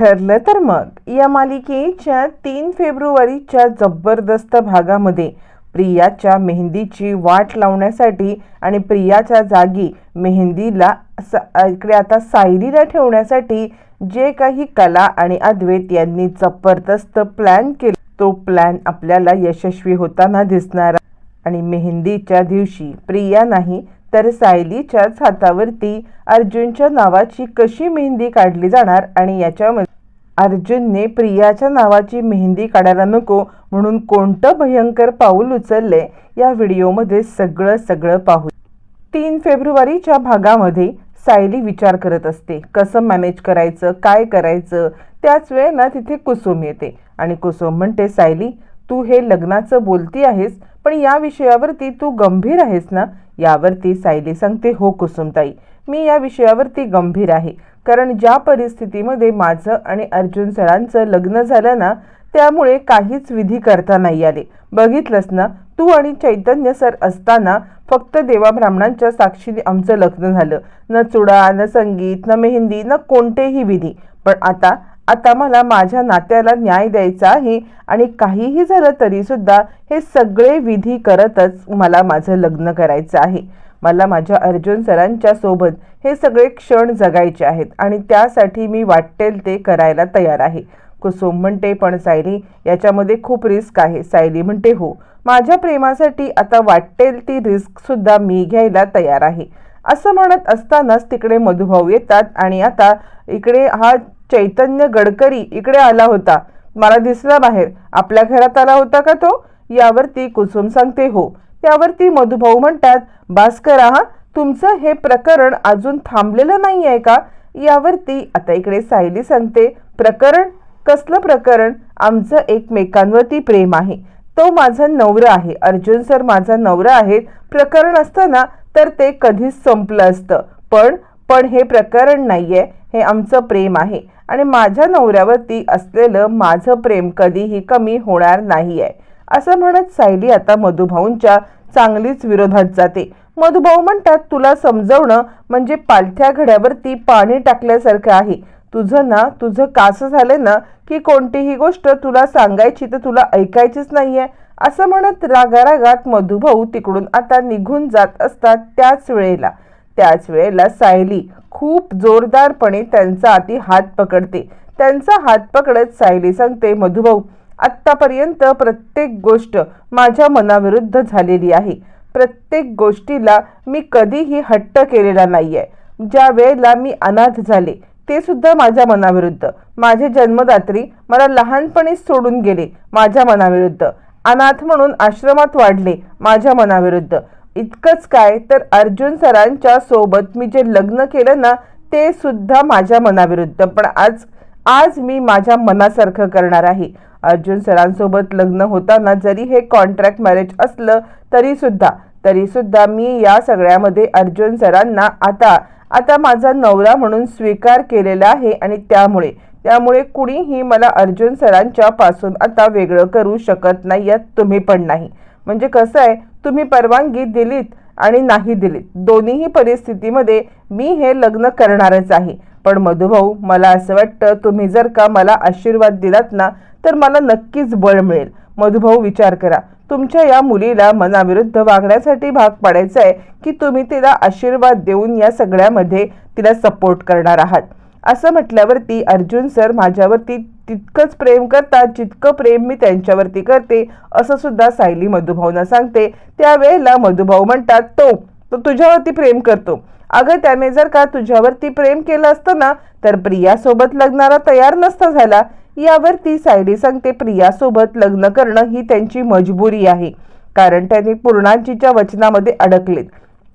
ठरलं तर मग. या मालिकेच्या तीन फेब्रुवारीच्या जबरदस्त भागामध्ये प्रियाच्या मेहंदीची वाट लावण्यासाठी आणि प्रियाच्या जागी मेहंदीला इकडे आता सायलीला ठेवण्यासाठी जे काही कला आणि अद्वैत यांनी जबरदस्त प्लॅन केला. तो प्लॅन आपल्याला यशस्वी होताना दिसणार आणि मेहंदीच्या दिवशी प्रिया नाही तर सायलीच्याच हातावरती अर्जुनच्या नावाची कशी मेहंदी काढली जाणार आणि याच्यामध्ये अर्जुनने प्रियाच्या नावाची मेहंदी काढायला नको म्हणून कोणतं भयंकर पाऊल उचलले या व्हिडिओमध्ये सगळं सगळं पाहू तीन फेब्रुवारीच्या भागामध्ये सायली विचार करत असते कसं मॅनेज करायचं काय करायचं त्याच वेळेला तिथे कुसुम येते आणि कुसुम म्हणते सायली तू हे लग्नाचं बोलती आहेस पण या विषयावरती तू गंभीर आहेस ना? यावरती सायली सांगते हो कुसुमताई मी या विषयावरती गंभीर आहे. कारण ज्या परिस्थितीमध्ये माझं आणि अर्जुन सरांचं लग्न झालं ना त्यामुळे काहीच विधी करता नाही आले. बघितलंस ना तू आणि चैतन्य सर असताना फक्त देवा ब्राह्मणांच्या साक्षीने आमचं लग्न झालं. न चुडा न संगीत न मेहंदी न कोणतेही विधी. पण आता आता मला माझ्या नात्याला न्याय द्यायचा आहे आणि काहीही झालं तरी सुद्धा हे सगळे विधी करतच मला माझं लग्न करायचं आहे. मला माझ्या अर्जुन सरांच्या सोबत हे सगळे क्षण जगायचे आहेत आणि त्यासाठी मी वाटेल ते करायला तयार आहे. कुसुम म्हणते पण सायली याच्यामध्ये खूप रिस्क आहे. सायली म्हणते हो माझ्या प्रेमासाठी आता वाटेल ती रिस्क सुद्धा मी घ्यायला तयार आहे. असं म्हणत असतानाच तिकडे मधुभाऊ येतात आणि आता इकडे हा चैतन्य गडकरी इकडे आला होता. मला दिसला बाहेर. आपल्या घरात आला होता का तो? यावरती कुसुम सांगते हो. त्यावरती मधुभाऊ म्हणतात भास्करा हा तुमचं हे प्रकरण अजून थांबलेलं नाही आहे का? यावरती आता इकडे सायली सांगते प्रकरण? कसलं प्रकरण? आमचं एकमेकांवरती प्रेम आहे. तो माझा नवरा आहे. अर्जुन सर माझा नवरा आहे प्रकरण असतं ना तर ते कधीच संपलं असतं. पण पण हे प्रकरण नाही आहे हे आमचं प्रेम आहे. आणि माझ्या नवऱ्यावरती असलेलं माझं प्रेम कधीही कमी होणार नाही आहे असं म्हणत सायली आता मधुभाऊंच्या चांगलीच विरोधात जाते. मधुभाऊ म्हणतात तुला समजवणं म्हणजे पालथ्या घड्यावरती पाणी टाकल्यासारखं आहे. तुझं ना तुझं कासं झालं ना की कोणतीही गोष्ट तुला सांगायची तर तुला ऐकायचीच नाही आहे असं म्हणत रागारागात मधुभाऊ तिकडून आता निघून जात असतात त्याच वेळेला. त्याच वेळेला सायली खूप जोरदारपणे त्यांचा आती हात पकडते. त्यांचा हात पकडत सायली सांगते मधुभाऊ आत्तापर्यंत प्रत्येक गोष्ट माझ्या मनाविरुद्ध झालेली आहे. प्रत्येक गोष्टीला मी कधीही हट्ट केलेला नाही आहे ज्या वेळेला मी अनाथ झाले ते सुद्धा माझ्या मनाविरुद्ध. माझे जन्मदात्री मला लहानपणीच सोडून गेले माझ्या मनाविरुद्ध. अनाथ म्हणून आश्रमात वाढले माझ्या मनाविरुद्ध. इतकंच काय तर अर्जुन सरांच्या सोबत मी जे लग्न केलं ना ते सुद्धा माझ्या मनाविरुद्ध. पण आज आज मी माझ्या मनासारखं करणार आहे. अर्जुन सरांसोबत लग्न होताना जरी हे कॉन्ट्रॅक्ट मॅरेज असलं तरी सुद्धा तरी सुद्धा मी या सगळ्यामध्ये अर्जुन सरांना आता आता माझा नवरा म्हणून स्वीकार केलेला आहे आणि त्यामुळे त्यामुळे कुणीही मला अर्जुन सरांच्या पासून आता वेगळं करू शकत नाही यात तुम्ही पण नाही. म्हणजे कसं आहे तुम्ही परवानगी दिलीत आणि नाही दिलीत. दोन्हीही परिस्थितीमध्ये मी हे लग्न करणारच आहे. पण मधुभाऊ मला असं वाटतं तुम्ही जर का मला आशीर्वाद दिलात ना तर मला नक्कीच बळ मिळेल. मधुभाऊ विचार करा. तुमच्या या मुलीला मनाविरुद्ध वागण्यासाठी भाग पाडायचं आहे की तुम्ही तिला आशीर्वाद देऊन या सगळ्यामध्ये तिला सपोर्ट करणार आहात? असं म्हटल्यावरती अर्जुन सर माझ्यावरती तितकंच प्रेम करतात जितकं प्रेम मी त्यांच्यावरती करते असं सुद्धा सायली मधुभाऊना सांगते. त्यावेळेला मधुभाऊ म्हणतात तो तो तुझ्यावरती प्रेम करतो. अगं त्याने जर का तुझ्यावरती प्रेम केलं असतं ना तर प्रियासोबत लग्नाला तयार नसता झाला. यावरती सायली सांगते प्रियासोबत लग्न करणं ही त्यांची मजबुरी आहे. कारण त्यांनी पूर्णांजीच्या वचनामध्ये अडकलेत.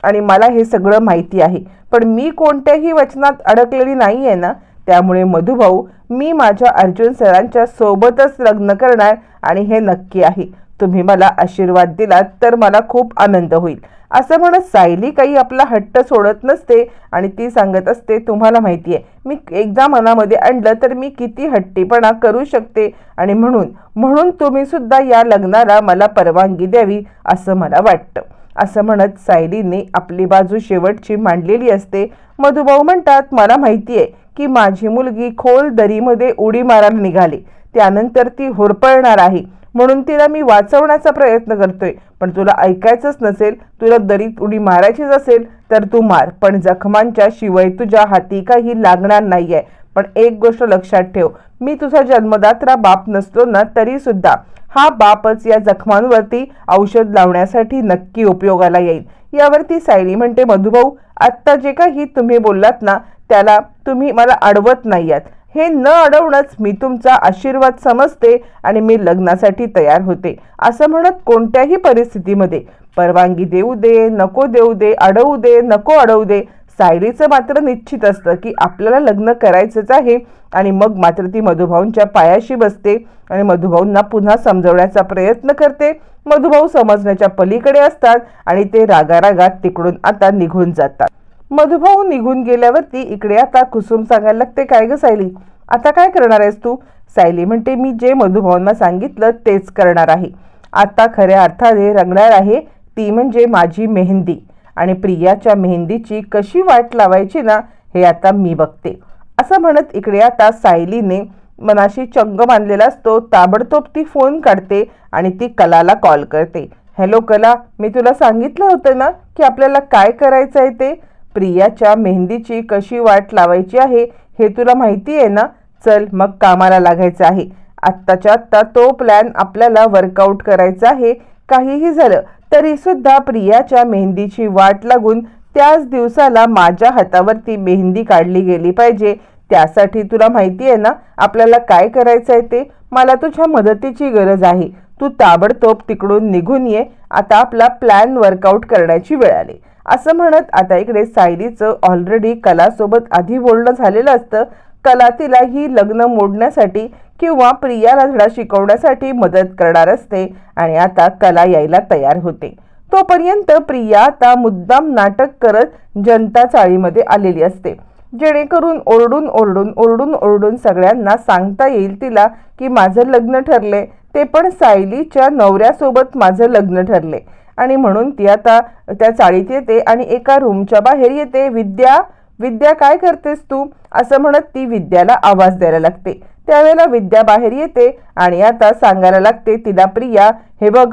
आणि मला हे सगळं माहिती आहे. पण मी कोणत्याही वचनात अडकलेली नाही आहे ना? त्यामुळे मधुभाऊ मी माझ्या अर्जुन सरांच्या सोबतच लग्न करणार आणि हे नक्की आहे. तुम्ही मला आशीर्वाद दिलात तर मला खूप आनंद होईल. असं म्हणत सायली काही आपला हट्ट सोडत नसते आणि ती सांगत असते तुम्हाला माहिती आहे मी एकदा मनामध्ये आणलं तर मी किती हट्टीपणा करू शकते आणि म्हणून म्हणून तुम्हीसुद्धा या लग्नाला मला परवानगी द्यावी असं मला वाटतं. असं म्हणत सायलीने आपली बाजू शेवटची मांडलेली असते. मधुभाऊ म्हणतात मला माहिती आहे की माझी मुलगी खोल दरीमध्ये उडी मारायला निघाली. त्यानंतर ती होरपळणार आहे. म्हणून तिला मी वाचवण्याचा प्रयत्न करतोय. पण तुला ऐकायचंच नसेल तुला दरीत उडी मारायचीच असेल तर तू मार. पण जखमांच्या शिवाय तुझ्या हाती काही लागणार नाही आहे पण एक गोष्ट लक्षात ठेव मी तुझा जन्मदात्रा बाप नसतो ना तरी सुद्धा हा बापच या जखमांवरती औषध लावण्यासाठी नक्की उपयोगाला येईल. यावरती सायली म्हणते मधुभाऊ आत्ता जे काही तुम्ही बोललात ना त्याला तुम्ही मला अडवत नाही आहात हे न अडवणंच मी तुमचा आशीर्वाद समजते आणि मी लग्नासाठी तयार होते. असं म्हणत कोणत्याही परिस्थितीमध्ये परवानगी देऊ दे नको देऊ दे अडवू दे नको अडवू दे सायलीचं मात्र निश्चित असतं की आपल्याला लग्न करायचंच आहे आणि मग मात्र ती मधुभाऊंच्या पायाशी बसते आणि मधुभाऊंना पुन्हा समजवण्याचा प्रयत्न करते. मधुभाऊ समजण्याच्या पलीकडे असतात आणि ते रागारागात तिकडून आता निघून जातात. मधुभाऊ निघून गेल्यावरती इकडे आता कुसुम सांगायला लागते काय ग सायली? आता काय करणार आहेस तू? सायली म्हणते मी जे मधुभाऊंना सांगितलं तेच करणार आहे. आता खऱ्या अर्थाने रंगणार आहे ती म्हणजे माझी मेहंदी. आणि प्रियाच्या मेहंदीची कशी वाट लावायची ना हे आता मी बघते. असं म्हणत इकडे आता सायलीने मनाशी चंग बांधलेला असतो ताबडतोब ती फोन काढते आणि ती कलाला कॉल करते. हॅलो कला मी तुला सांगितलं होतं ना की आपल्याला काय करायचं आहे ते? प्रियाच्या मेहंदीची कशी वाट लावायची आहे हे तुला माहिती आहे ना? चल मग कामाला लागायचं आहे. आत्ताच्या आत्ता तो प्लॅन आपल्याला वर्कआउट करायचा आहे. काहीही झालं तरी सुद्धा प्रियाच्या मेहंदीची वाट लागून त्याच दिवसाला माझ्या हातावरती मेहंदी काढली गेली पाहिजे. त्यासाठी तुला माहिती आहे ना आपल्याला काय करायचं आहे ते? मला तुझ्या मदतीची गरज आहे. तू ताबडतोब तिकडून निघून ये. आता आपला प्लॅन वर्कआउट करण्याची वेळ आली. असं म्हणत आता इकडे सायलीचं ऑलरेडी कलासोबत आधी बोलणं झालेलं असतं. कला तिला ही लग्न मोडण्यासाठी किंवा प्रियाला धडा शिकवण्यासाठी मदत करणार असते आणि आता कला यायला तयार होते. तोपर्यंत प्रिया आता मुद्दाम नाटक करत जनता चाळीमध्ये आलेली असते. जेणेकरून ओरडून ओरडून ओरडून ओरडून सगळ्यांना सांगता येईल तिला की माझं लग्न ठरले ते पण सायलीच्या नवऱ्यासोबत माझं लग्न ठरले आणि म्हणून ती आता त्या चाळीत येते आणि एका रूमच्या बाहेर येते. विद्या विद्या काय करतेस तू? असं म्हणत ती विद्याला आवाज द्यायला लागते. त्यावेळेला विद्या बाहेर येते आणि आता सांगायला लागते तिला प्रिया हे बघ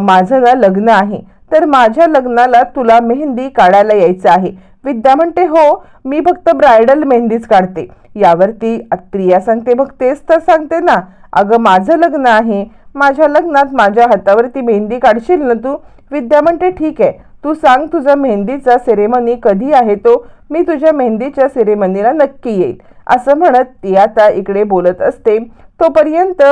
माझं ना लग्न आहे. तर माझ्या लग्नाला तुला मेहंदी काढायला यायचं आहे. विद्या म्हणते हो मी फक्त ब्रायडल मेहंदीच काढते. यावरती प्रिया सांगते बघ तेच तर सांगते ना अगं माझं लग्न आहे. माझ्या लग्नात माझ्या हातावरती मेहंदी काढशील ना तू? विद्या म्हणते ठीक आहे. तू सांग तुझा मेहंदीचा सेरेमनी कधी आहे तो? मी तुझ्या मेहंदीच्या सेरेमनीला नक्की येईल. असं म्हणत ती आता इकडे बोलत असते. तोपर्यंत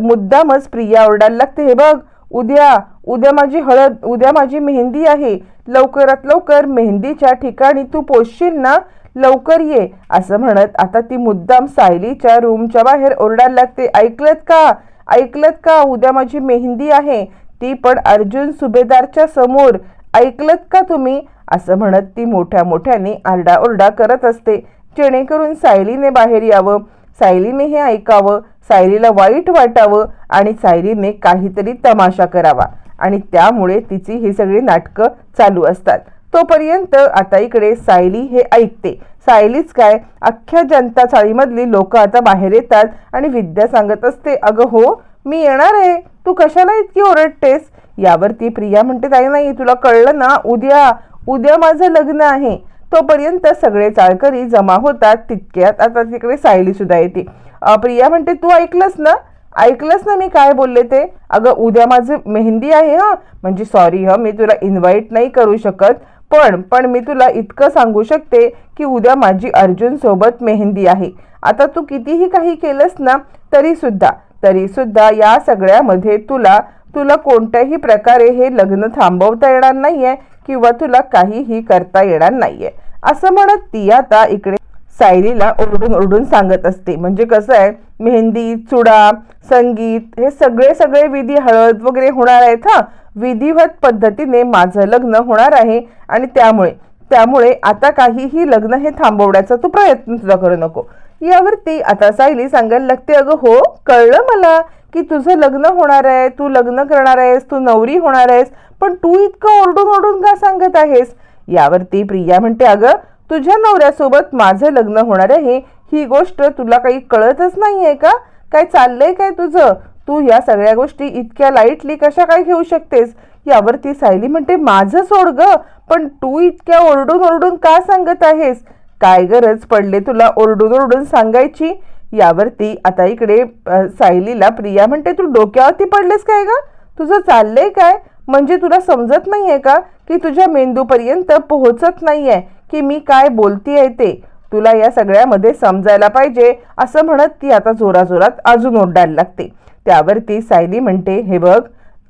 मुद्दामच प्रिया ओरडायला लागते. हे बघ उद्या उद्या माझी हळद उद्या माझी मेहंदी आहे. लवकरात लवकर मेहंदीच्या ठिकाणी तू पोचशील ना? लवकर ये. असं म्हणत आता ती मुद्दाम सायलीच्या रूमच्या बाहेर ओरडायला लागते. ऐकलत का? ऐकलत का? उद्या माझी मेहंदी आहे. ती पण अर्जुन सुभेदारच्या समोर ऐकलत का तुम्ही? असं म्हणत ती मोठ्या मोठ्याने आरडाओरडा करत असते. जेणेकरून सायलीने बाहेर यावं सायलीने हे ऐकावं सायलीला वाईट वाटावं आणि सायलीने काहीतरी तमाशा करावा. आणि त्यामुळे तिची ही सगळी नाटकं चालू असतात. तोपर्यंत आता इकडे सायली हे ऐकते. सायलीच काय? अख्ख्या जनता चाळीमधली लोक आता बाहेर येतात आणि विद्या सांगत असते अगं हो मी येणार आहे. तू कशाला इतकी ओरडतेस? यावरती प्रिया म्हणते ताई नाही तुला कळलं ना उद्या उद्या माझं लग्न आहे. तोपर्यंत सगळे चाळकरी जमा होतात तितक्यात आता तिकडे सायली सुद्धा येते. प्रिया म्हणते तू ऐकलंस ना? ऐकलंच ना मी काय बोलले ते? अगं उद्या माझं मेहंदी आहे हां. म्हणजे सॉरी ह मी तुला इन्व्हाइट नाही करू शकत पण पण मी तुला इतकं सांगू शकते की उद्या माझी अर्जुनसोबत मेहंदी आहे. आता तू कितीही काही केलंस ना तरीसुद्धा तरीसुद्धा या सगळ्यामध्ये तुला तुला कोणत्याही प्रकारे हे लग्न थांबवता येणार नाहीये किंवा तुला काहीही करता येणार नाहीये. असं म्हणत ती आता इकडे सायलीला ओरडून ओरडून सांगत असते. म्हणजे कसं आहे मेहंदी चुडा संगीत हे सगळे सगळे विधी हळद वगैरे होणार आहेत हा. विधिवत पद्धतीने माझं लग्न होणार आहे आणि त्यामुळे त्यामुळे आता काहीही लग्न हे थांबवण्याचा तू प्रयत्न सुद्धा करू नको. यावरती आता सायली सांगायला लागते अगं हो कळलं मला. की तुझं लग्न होणार आहे तू लग्न करणार आहेस तू नवरी होणार आहेस पण तू इतकं ओरडून ओरडून का सांगत आहेस? यावरती प्रिया म्हणते अगं तुझ्या नवऱ्यासोबत माझं लग्न होणार आहे ही गोष्ट तुला काही कळतच नाही आहे का? काय चाललंय काय तुझं? तू या सगळ्या गोष्टी इतक्या लाईटली कशा काय घेऊ शकतेस? यावरती सायली म्हणते माझं सोड ग पण तू इतक्या ओरडून ओरडून का सांगत आहेस? काय गरज पडले तुला ओरडून ओरडून सांगायची? यावरती आता इकडे सायलीला प्रिया म्हणते तू डोक्यावरती पडलेस काय ग? तुझं चाललंय काय? म्हणजे तुला समजत नाही आहे का की तुझ्या मेंदूपर्यंत पोहोचत नाही आहे की मी काय बोलतीये ते? तुला या सगळ्यामध्ये समजायला पाहिजे असं म्हणत ती आता जोराजोरात अजून ओरडायला लागते. त्यावरती सायली म्हणते हे बघ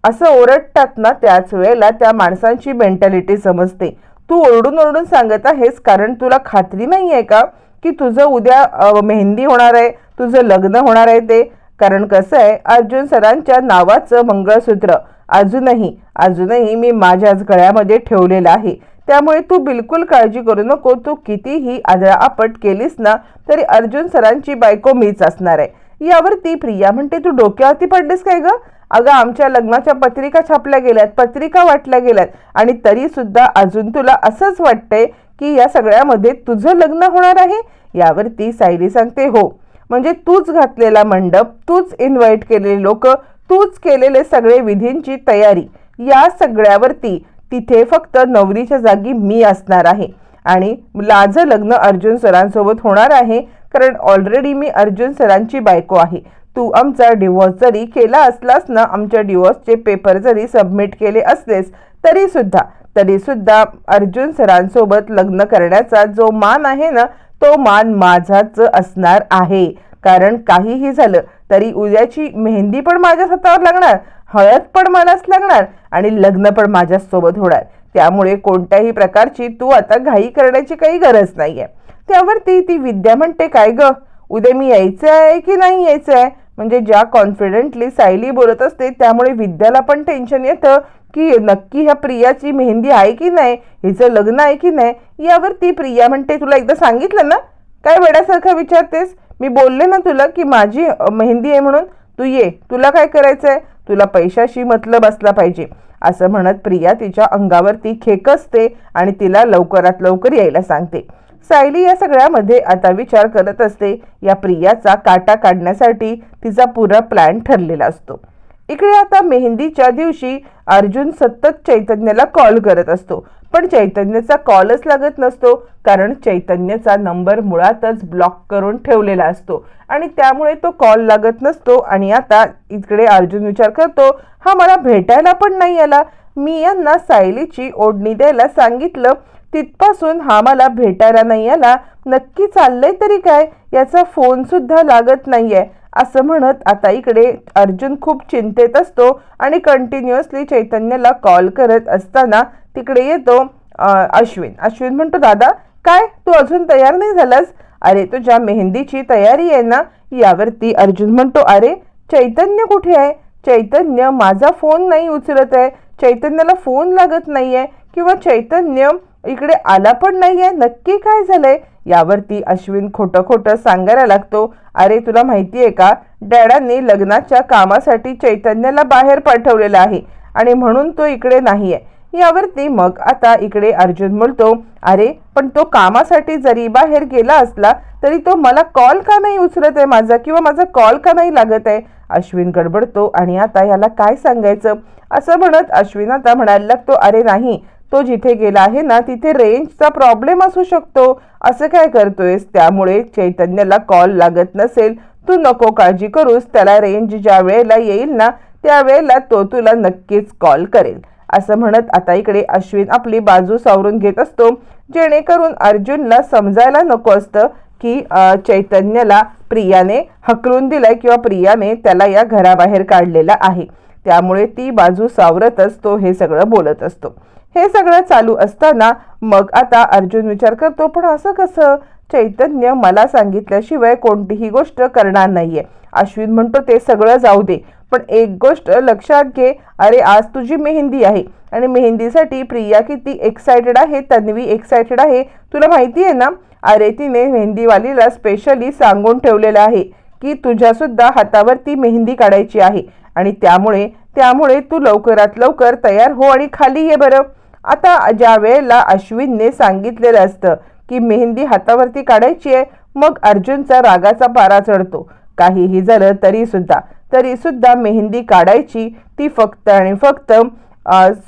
असं ओरडतात ना त्याच वेळेला त्या माणसांची मेंटॅलिटी समजते. तू ओरडून ओरडून सांगत आहेस कारण तुला खात्री नाही आहे का की तुझं उद्या मेहंदी होणार आहे तुझं लग्न होणार आहे ते. कारण कसं आहे अर्जुन सरांच्या नावाचं मंगळसूत्र अजूनही अजूनही मी माझ्याच गळ्यामध्ये ठेवलेलं आहे. त्यामुळे तू बिलकुल काळजी करू नको तू कितीही आदळा आपट केलीस ना तरी अर्जुन सरांची बायको मीच असणार आहे. यावरती प्रिया म्हणते तू डोक्यावरती पडलीस काय ग? अगं आमच्या लग्नाच्या पत्रिका छापल्या गेल्यात पत्रिका वाटल्या गेल्यात आणि तरीसुद्धा अजून तुला असंच वाटतंय की या सगळ्यामध्ये तुझं लग्न होणार आहे? यावरती सायली सांगते हो. म्हणजे तूच घातलेला मंडप तूच इन्व्हाइट केलेले लोक तूच केलेले सगळे विधींची तयारी या सगळ्यावरती तिथे फक्त नवरीच्या जागी मी असणार आहे. आणि माझं लग्न अर्जुन सरांसोबत होणार आहे कारण ऑलरेडी मी अर्जुन सरांची बायको आहे. तू आमचा डिवॉर्स जरी केला असलास ना आमच्या डिवॉर्सचे पेपर जरी सबमिट केले असलेस तरीसुद्धा तरीसुद्धा तरी सुद्धा अर्जुन सरांसोबत लग्न करण्याचा जो मान आहे ना तो मान माझाच असणार आहे. कारण काहीही झालं तरी उद्याची मेहंदी पण माझ्या हातावर लागणार हळद पण मलाच लागणार आणि लग्न पण माझ्यासोबत होणार. त्यामुळे कोणत्याही प्रकारची तू आता घाई करण्याची काही गरज नाही आहे त्यावरती ती विद्या म्हणते काय ग? उद्या मी यायचं आहे की नाही यायचं आहे? म्हणजे ज्या कॉन्फिडेंटली सायली बोलत असते त्यामुळे विद्याला पण टेन्शन येतं की नक्की ह्या प्रियाची मेहंदी आहे की नाही? हिचं लग्न आहे की नाही? यावर ती प्रिया म्हणते तुला एकदा सांगितलं ना? काय वेड्यासारखं विचारतेस? मी बोलले ना तुला की माझी मेहंदी आहे म्हणून. तू ये. तुला काय करायचं आहे तुला पैशाशी मतलब असला पाहिजे. असं म्हणत प्रिया तिच्या अंगावरती खेकसते आणि तिला लवकरात लवकर यायला सांगते. सायली या सगळ्यामध्ये आता विचार करत असते. या प्रियाचा काटा काढण्यासाठी तिचा पुरा प्लॅन ठरलेला असतो. इकडे आता मेहंदीच्या दिवशी अर्जुन सतत चैतन्याला कॉल करत असतो. पण चैतन्याचा कॉलच लागत नसतो कारण चैतन्याचा नंबर मुळातच ब्लॉक करून ठेवलेला असतो. आणि त्यामुळे तो कॉल लागत नसतो आणि आता इकडे अर्जुन विचार करतो हा मला भेटायला पण नाही आला. मी यांना सायलीची ओढणी द्यायला सांगितलं. तिथपासून हा मला भेटायला नाही आला. नक्की चाललंय तरी काय? याचा फोनसुद्धा लागत नाही आहे असं म्हणत आता इकडे अर्जुन खूप चिंतेत असतो आणि कंटिन्युअसली चैतन्यला कॉल करत असताना तिकडे येतो अश्विन. अश्विन म्हणतो दादा काय? तू अजून तयार नाही झालास? अरे तुझ्या मेहंदीची तयारी आहे ना. यावरती अर्जुन म्हणतो अरे चैतन्य कुठे आहे? चैतन्य माझा फोन नाही उचलत आहे. चैतन्याला फोन लागत नाही आहे किंवा चैतन्य इकडे आला पण नाहीये. नक्की काय झालंय? यावरती अश्विन खोटं खोटं सांगायला लागतो. अरे तुला माहिती आहे का? डॅडांनी लग्नाच्या कामासाठी चैतन्याला बाहेर पाठवलेलं आहे आणि म्हणून तो इकडे नाहीये. यावरती मग आता इकडे अर्जुन बोलतो अरे पण तो कामासाठी जरी बाहेर गेला असला तरी तो मला कॉल का नाही उचलत आहे माझा? किंवा माझा कॉल का नाही लागत आहे? अश्विन गडबडतो आणि आता याला काय सांगायचं? असं म्हणत अश्विन आता म्हणायला लागतो अरे नाही. तो जिथे गेला आहे ना तिथे रेंजचा प्रॉब्लेम असू शकतो. असं काय करतोयस? त्यामुळे चैतन्याला कॉल लागत नसेल. तू नको काळजी करूस. त्याला रेंज ज्या वेळेला येईल ना त्यावेळेला तो तुला नक्कीच कॉल करेल. असं म्हणत आता इकडे अश्विन आपली बाजू सावरून घेत असतो. जेणेकरून अर्जुनला समजायला नको असतं की चैतन्याला प्रियाने हकलून दिलाय किंवा प्रियाने त्याला या घराबाहेर काढलेला आहे. त्यामुळे ती बाजू सावरतच तो हे सगळं बोलत असतो. हे सगळं चालू असताना मग आता अर्जुन विचार करतो पण असं कसं? चैतन्य मला सांगितल्याशिवाय कोणतीही गोष्ट करणार नाहीये. अश्विन म्हणतो ते सगळं जाऊ दे. पण एक गोष्ट लक्षात घे. अरे आज तुझी मेहंदी आहे आणि मेहंदीसाठी प्रिया किती एक्सायटेड आहे तन्वी एक्सायटेड आहे. तुला माहिती आहे ना अरे तिने मेहंदीवालीला स्पेशली सांगून ठेवलेलं आहे की तुझ्यासुद्धा हातावरती मेहंदी काढायची आहे आणि त्यामुळे त्यामुळे तू लवकरात लवकर तयार हो आणि खाली ये बरं. आता ज्या वेळेला अश्विनने सांगितलेलं असतं की मेहंदी हातावरती काढायची आहे मग अर्जुनचा रागाचा पारा चढतो. काहीही झालं तरी सुद्धा तरी सुद्धा मेहंदी काढायची ती फक्त आणि फक्त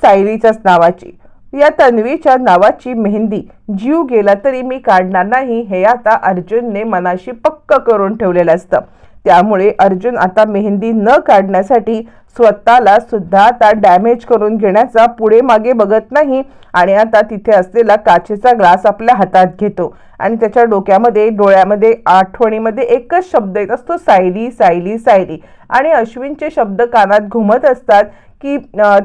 सायलीच्याच नावाची. या तन्वीच्या नावाची मेहंदी जीव गेला तरी मी काढणार नाही हे आता अर्जुनने मनाशी पक्क करून ठेवलेलं असतं. त्यामुळे अर्जुन आता मेहंदी न काढण्यासाठी स्वतःला सुद्धा आता डॅमेज करून घेण्याचा पुढे मागे बघत नाही आणि आता तिथे असलेला काचेचा ग्लास आपल्या हातात घेतो. आणि त्याच्या डोक्यामध्ये डोळ्यामध्ये आठवणीमध्ये एकच शब्द येत असतो सायली सायली सायली. आणि अश्विनचे शब्द कानात घुमत असतात की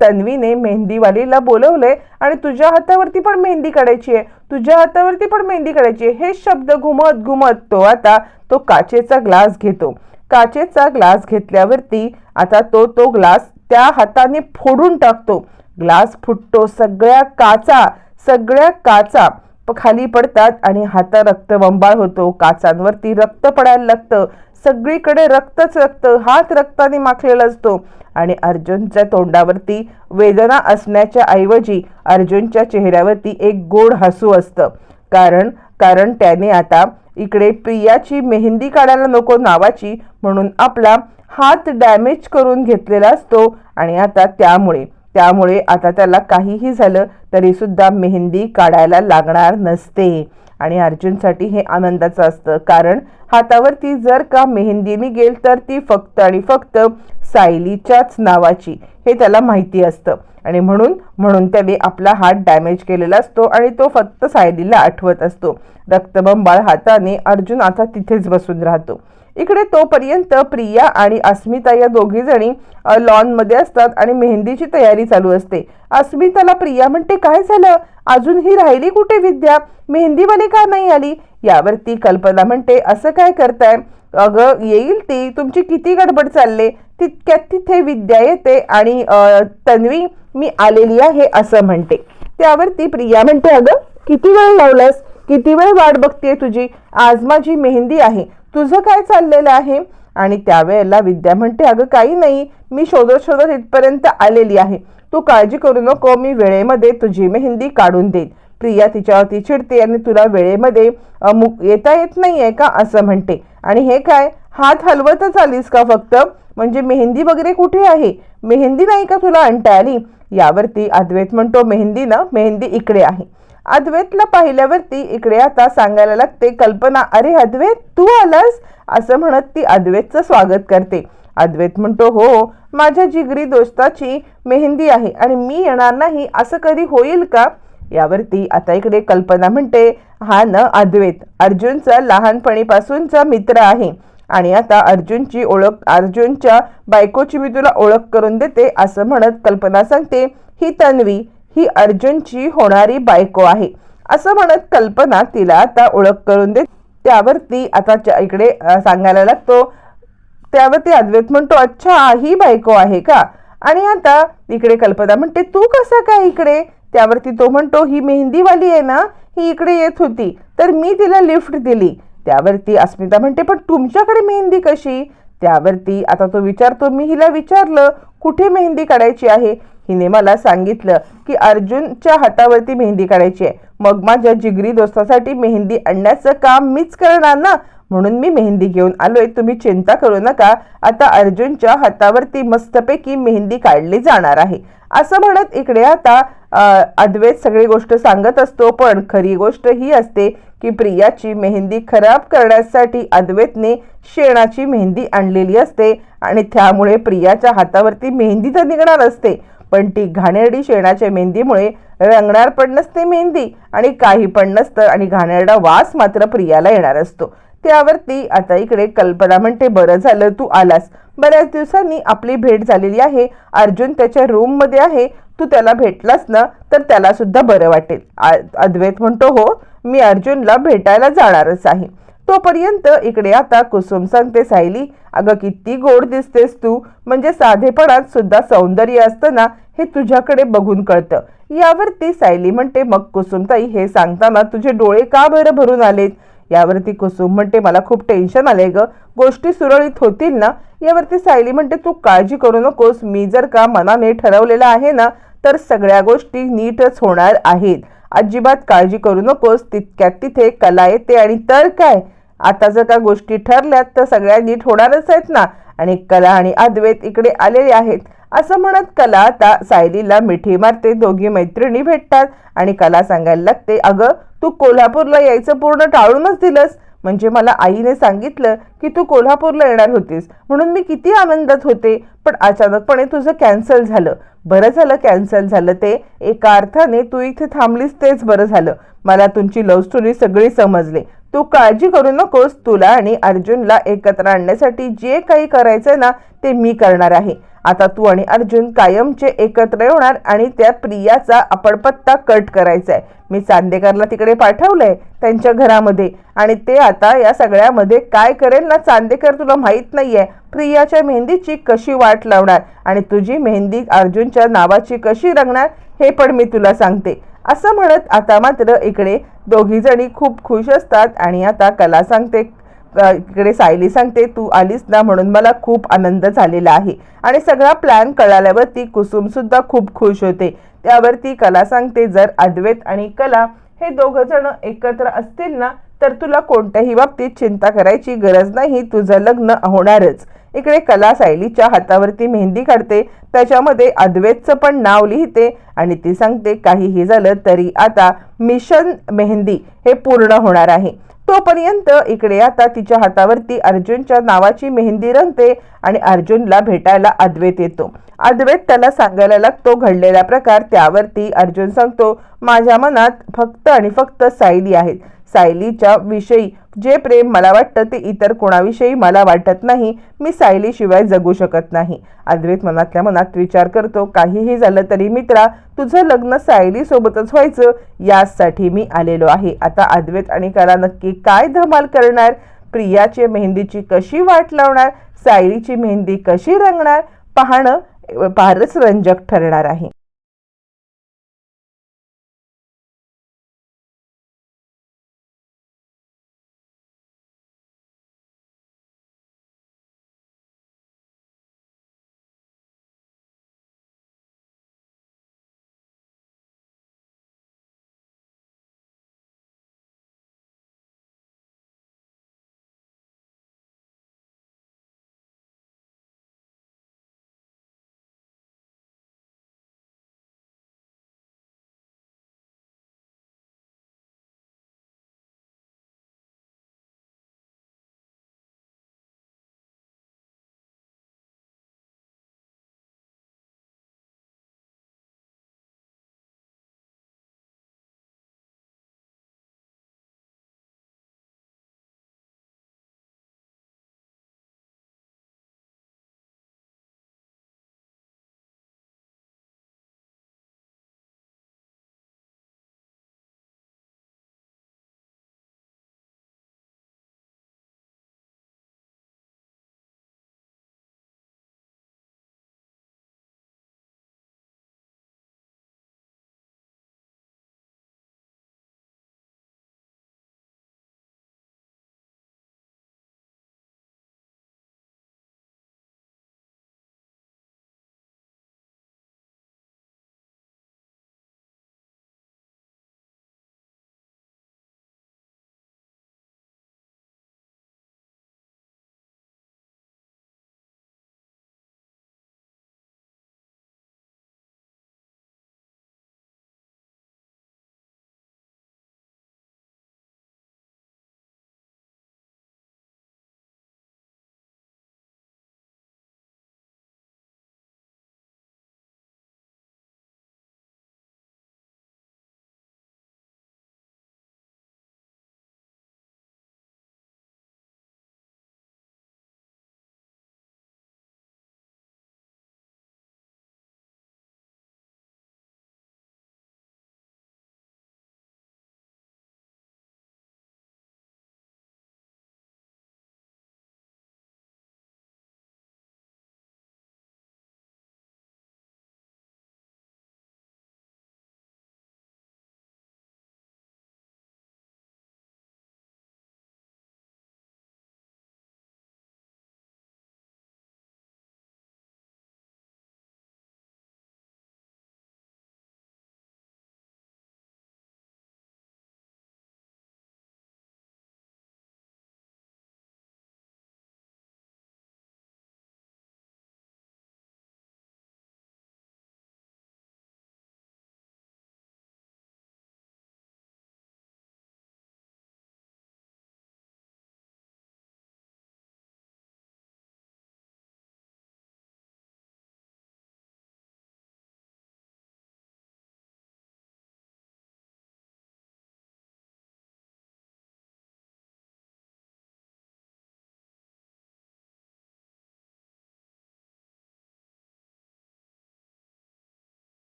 तन्वीने मेहंदीवालीला बोलवलंय आणि तुझ्या हातावरती पण मेहंदी काढायची आहे. तुझ्या हातावरती पण मेहंदी काढायची आहे. हे शब्द घुमत घुमत तो आता तो काचेचा ग्लास घेतो. काचेचा ग्लास घेतल्यावरती आता तो तो ग्लास त्या हाताने फोडून टाकतो. ग्लास फुटतो सगळ्या काचा सगळ्या काचा खाली पडतात आणि हाता रक्तबंबाळ होतो. काचांवरती रक्त पडायला लागतं. सगळीकडे रक्तच रक्त हात रक्ताने माखलेला असतो. आणि अर्जुनच्या तोंडावरती वेदना असण्याच्या ऐवजी अर्जुनच्या चेहऱ्यावरती एक गोड हसू असतं. कारण कारण त्याने आता इकडे प्रियाची मेहंदी काढायला नको नावाची म्हणून आपला हात डॅमेज करून घेतलेला असतो आणि आता त्यामुळे त्यामुळे आता त्याला काहीही झालं तरीसुद्धा मेहंदी काढायला लागणार नसते. आणि अर्जुनसाठी हे आनंदाचं असतं. कारण हातावरती जर का मेहंदी गेल तर ती फक्त आणि फक्त सायलीच्याच नावाची. हे त्याला माहिती असतं. आणि म्हणून म्हणून त्याने आपला हात डॅमेज केलेला असतो आणि तो फक्त सायलीला आठवत असतो. रक्तबंबाळ हाताने अर्जुन आता तिथेच बसून राहतो. इकडे तोपर्यंत प्रिया आणि अस्मिता या दोघी जणी लॉनमध्ये असतात आणि मेहंदीची तयारी चालू असते. अस्मिताला प्रिया म्हणते काय झालं? अजून ही राहिली कुठे विद्या? मेहंदीवाली का नाही आली? यावरती कल्पना म्हणते असं काय करताय? अगं येईल ती. तुमची किती गडबड चालले? तितक्यात तिथे विद्या येते आणि तन्वी मी आलेली आहे असं म्हणते. त्यावरती प्रिया म्हणते अगं किती वेळ लावलास? किती वेळ वाट बघते तुझी? आज माझी मेहंदी आहे. तुझं काय चाललेलं आहे? आणि त्यावेळेला विद्या म्हणते अगं काही नाही. मी शोधत शोधत इथपर्यंत आलेली आहे. तू काळजी करू नको मी वेळेमध्ये तुझी मेहंदी काढून देईन. प्रिया तिच्यावरती चिडते आणि तुला वेळेमध्ये येता येत नाही आहे का असं म्हणते. आणि हे काय? हात हलवतच आलीस का फक्त? म्हणजे मेहंदी वगैरे कुठे आहे? मेहंदी नाही का तुला आणता आली यावरती अद्वैत म्हणतो मेहंदी ना मेहंदी इकडे आहे. अद्वैतला पाहिल्यावरती इकडे आता सांगायला लागते कल्पना अरे अद्वैत तू आलास? असं म्हणत ती अद्वैतचं स्वागत करते. अद्वैत म्हणतो हो माझ्या जिगरी दोस्ताची मेहंदी आहे आणि मी येणार नाही असं कधी होईल का? यावरती आता इकडे कल्पना म्हणते हा न अद्वैत. अर्जुनचा लहानपणीपासूनचा मित्र आहे आणि आता अर्जुनची ओळख अर्जुनच्या बायकोची मी तुला ओळख करून देते असं म्हणत कल्पना सांगते ही तन्वी ही अर्जुनची होणारी बायको आहे. असं म्हणत कल्पना तिला आता ओळख करून देत त्यावरती आता इकडे सांगायला लागतो त्यावरती अद्वैत म्हणतो अच्छा ही बायको आहे का? आणि आता इकडे कल्पना म्हणते तू कसा काय इकडे? त्यावरती तो म्हणतो ही मेहंदीवाली आहे ना ही इकडे येत होती तर मी तिला लिफ्ट दिली. त्यावरती अस्मिता म्हणते पण तुमच्याकडे मेहंदी कशी? त्यावरती आता तो विचारतो मी हिला विचारलं कुठे मेहंदी काढायची आहे? हिने मला सांगितलं की अर्जुनच्या हातावरती मेहंदी काढायची आहे. मग माझ्या जिगरी दोस्तासाठी मेहंदी आणण्याचं काम मीच करणार ना? म्हणून मी मेहंदी घेऊन आलोय. तुम्ही चिंता करू नका. आता अर्जुनच्या हातावरती मस्तपैकी मेहंदी काढली जाणार आहे. असं म्हणत इकडे आता अद्वैत सगळी गोष्ट सांगत असतो पण खरी गोष्ट ही असते की प्रियाची मेहंदी खराब करण्यासाठी अद्वैतने शेणाची मेहंदी आणलेली असते आणि त्यामुळे प्रियाच्या हातावरती मेहंदी तर निघणार असते पण ती घाणेरडी शेणाच्या मेहंदीमुळे रंगणार पण नसते मेहंदी आणि काही पण नसतं आणि घाणेरडा वास मात्र प्रियाला येणार असतो. त्यावरती आता इकडे कल्पना म्हणते बरं झालं तू आलास. बऱ्याच दिवसांनी आपली भेट झालेली आहे. अर्जुन त्याच्या रूममध्ये आहे. तू त्याला भेटलास ना तर त्याला सुद्धा बरं वाटेल. अद्वैत म्हणतो हो मी अर्जुनला भेटायला जाणारच आहे. तोपर्यंत इकडे आता कुसुम सांगते सायली अगं किती गोड दिसतेस तू. म्हणजे साधेपणात सुद्धा सौंदर्य असतं ना हे तुझ्याकडे बघून कळतं. यावरती सायली म्हणते मग कुसुमताई हे सांगताना तुझे डोळे का बरं भरून आलेत? यावरती कुसुम म्हणते मला खूप टेन्शन आलंय ग. गोष्टी सुरळीत होतील ना? यावरती सायली म्हणते तू काळजी करू नकोस. मी जर का मनाने ठरवलेलं आहे ना तर सगळ्या गोष्टी नीटच होणार आहेत. अजिबात काळजी करू नकोस. तितक्यात तिथे कला येते आणि तर काय? आता जर का गोष्टी ठरल्यात तर सगळ्या नीट होणारच आहेत ना? आणि कला आणि अद्वैत इकडे आलेले आहेत. असं म्हणत कला आता सायलीला मिठी मारते. दोघी मैत्रिणी भेटतात आणि कला सांगायला लागते अगं तू कोल्हापूरला यायचं पूर्ण टाळूनच दिलंस. म्हणजे मला आईने सांगितलं की तू कोल्हापूरला येणार होतीस. म्हणून मी किती आनंदात होते. पण अचानकपणे तुझं कॅन्सल झालं. बरं झालं कॅन्सल झालं ते. एका अर्थाने तू इथे थांबलीस तेच बरं झालं. मला तुमची लव्ह स्टोरी सगळी समजली. तू काळजी करू नकोस. तुला आणि अर्जुनला एकत्र आणण्यासाठी जे काही करायचं ना ते मी करणार आहे. आता तू आणि अर्जुन कायमचे एकत्र येणार आणि त्या प्रियाचा आपण पत्ता कट करायचा आहे मी चांदेकरला तिकडे पाठवलंय त्यांच्या घरामध्ये. आणि ते आता या सगळ्यामध्ये काय करेल ना चांदेकर तुला माहीत नाहीये. प्रियाच्या मेहंदीची कशी वाट लावणार आणि तुझी मेहंदी अर्जुनच्या नावाची कशी रंगणार हे पण मी तुला सांगते. असं म्हणत आता मात्र इकडे दोघीजणी खूप खुश असतात आणि आता कला सांगते इकडे सायली सांगते तू आलीस ना म्हणून मला खूप आनंद झालेला आहे. आणि सगळा प्लॅन कळाल्यावरती कुसुमसुद्धा खूप खुश होते. त्यावरती कला सांगते जर अद्वैत आणि कला हे दोघं जण एकत्र असतील ना तर तुला कोणत्याही बाबतीत चिंता करायची गरज नाही. तुझं लग्न होणारच. इकडे कला सायलीच्या हातावरती मेहंदी काढते. त्याच्यामध्ये अद्वैतचं पण नाव लिहिते आणि ती सांगते काहीही झालं तरी आता मिशन मेहंदी हे पूर्ण होणार आहे. तोपर्यंत इकडे आता तिच्या हातावरती अर्जुनच्या नावाची मेहंदी रंगते आणि अर्जुनला भेटायला अद्वैत येतो. अद्वैत त्याला सांगायला लागतो घडलेला प्रकार त्यावरती अर्जुन सांगतो माझ्या मनात फक्त आणि फक्त सायली आहेत. सायलीच्या विषयी. जे प्रेम मला वाटतं ते इतर कोणाविषयी मला वाटत नाही मी सायलीशिवाय जगू शकत नाही. अद्वैत मनातल्या मनात विचार करतो काहीही झालं तरी मित्रा तुझं लग्न सायलीसोबतच व्हायचं यासाठी मी आलेलो आहे. आता अद्वैत आणि कला नक्की काय धमाल करणार? प्रियाची मेहंदीची कशी वाट लावणार? सायलीची मेहंदी कशी रंगणार? पाहणं फारच रंजक ठरणार आहे.